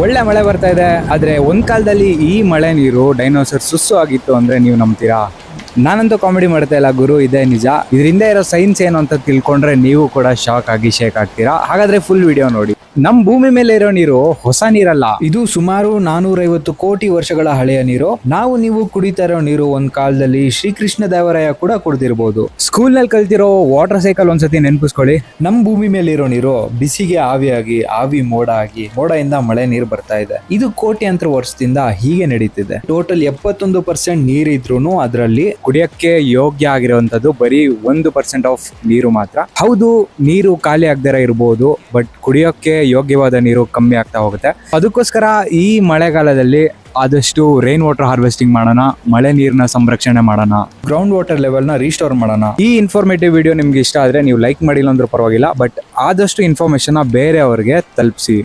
ಒಳ್ಳೆ ಮಳೆ ಬರ್ತಾ ಇದೆ, ಆದ್ರೆ ಒಂದ್ ಕಾಲದಲ್ಲಿ ಈ ಮಳೆ ನೀರು ಡೈನೋಸರ್ ಸುಸ್ಸು ಆಗಿತ್ತು ಅಂದ್ರೆ ನೀವು ನಂಬ್ತೀರಾ? ನಾನಂತೂ ಕಾಮಿಡಿ ಮಾಡ್ತಾ ಇಲ್ಲ ಗುರು, ಇದೇ ನಿಜ. ಇದರಿಂದ ಇರೋ ಸೈನ್ಸ್ ಏನು ಅಂತ ತಿಳ್ಕೊಂಡ್ರೆ ನೀವು ಕೂಡ ಶಾಕ್ ಆಗಿ ಶೇಕ್ ಆಗ್ತೀರಾ? ಹಾಗಾದ್ರೆ ಫುಲ್ ವಿಡಿಯೋ ನೋಡಿ. ನಮ್ ಭೂಮಿ ಮೇಲೆ ಇರೋ ನೀರು ಹೊಸ ನೀರಲ್ಲ. ಇದು ಸುಮಾರು ನಾನೂರೈವತ್ತು ಕೋಟಿ ವರ್ಷಗಳ ಹಳೆಯ ನೀರು. ನಾವು ನೀವು ಕುಡಿತಾ ಇರೋ ನೀರು ಒಂದ್ ಕಾಲದಲ್ಲಿ ಶ್ರೀಕೃಷ್ಣ ದೇವರಾಯ ಕೂಡ ಕುಡ್ದಿರ್ಬೋದು. ಸ್ಕೂಲ್ನಲ್ಲಿ ಕಲ್ತಿರೋ ವಾಟರ್ ಸೈಕಲ್ ಒಂದ್ಸತಿ ನೆನಪಿಸ್ಕೊಳ್ಳಿ. ನಮ್ ಭೂಮಿ ಮೇಲೆ ಇರೋ ನೀರು ಬಿಸಿಗೆ ಆವಿಯಾಗಿ, ಆವಿ ಮೋಡ ಆಗಿ, ಮೋಡದಿಂದ ಮಳೆ ನೀರು ಬರ್ತಾ ಇದೆ. ಇದು ಕೋಟ್ಯಾಂತರ ವರ್ಷದಿಂದ ಹೀಗೆ ನಡೀತಿದೆ. ಟೋಟಲ್ ಎಪ್ಪತ್ತೊಂದು ಪರ್ಸೆಂಟ್ ನೀರಿದ್ರು ಅದರಲ್ಲಿ ಕುಡಿಯಕ್ಕೆ ಯೋಗ್ಯ ಆಗಿರುವಂತದ್ದು ಬರೀ ಒಂದು ಪರ್ಸೆಂಟ್ ಆಫ್ ನೀರು ಮಾತ್ರ. ಹೌದು, ನೀರು ಖಾಲಿ ಆಗದಿರ ಇರಬಹುದು ಬಟ್ ಕುಡಿಯೋಕ್ಕೆ ಯೋಗ್ಯವಾದ ನೀರು ಕಮ್ಮಿ ಆಗ್ತಾ ಹೋಗುತ್ತೆ. ಅದಕ್ಕೋಸ್ಕರ ಈ ಮಳೆಗಾಲದಲ್ಲಿ ಆದಷ್ಟು ರೈನ್ ವಾಟರ್ ಹಾರ್ವೆಸ್ಟಿಂಗ್ ಮಾಡೋಣ, ಮಳೆ ನೀರನ್ನ ಸಂರಕ್ಷಣೆ ಮಾಡೋಣ ಗ್ರೌಂಡ್ ವಾಟರ್ ಲೆವೆಲ್ನ ರೀಸ್ಟೋರ್ ಮಾಡೋಣ. ಈ ಇನ್ಫಾರ್ಮೇಟಿವ್ ವಿಡಿಯೋ ನಿಮ್ಗೆ ಇಷ್ಟ ಆದ್ರೆ ನೀವು ಲೈಕ್ ಮಾಡಿಲ್ಲ ಅಂದ್ರೂ ಪರವಾಗಿಲ್ಲ ಬಟ್ ಆದಷ್ಟು ಇನ್ಫಾರ್ಮೇಶನ್ ಬೇರೆಯವ್ರಿಗೆ ತಲುಪಿಸಿ.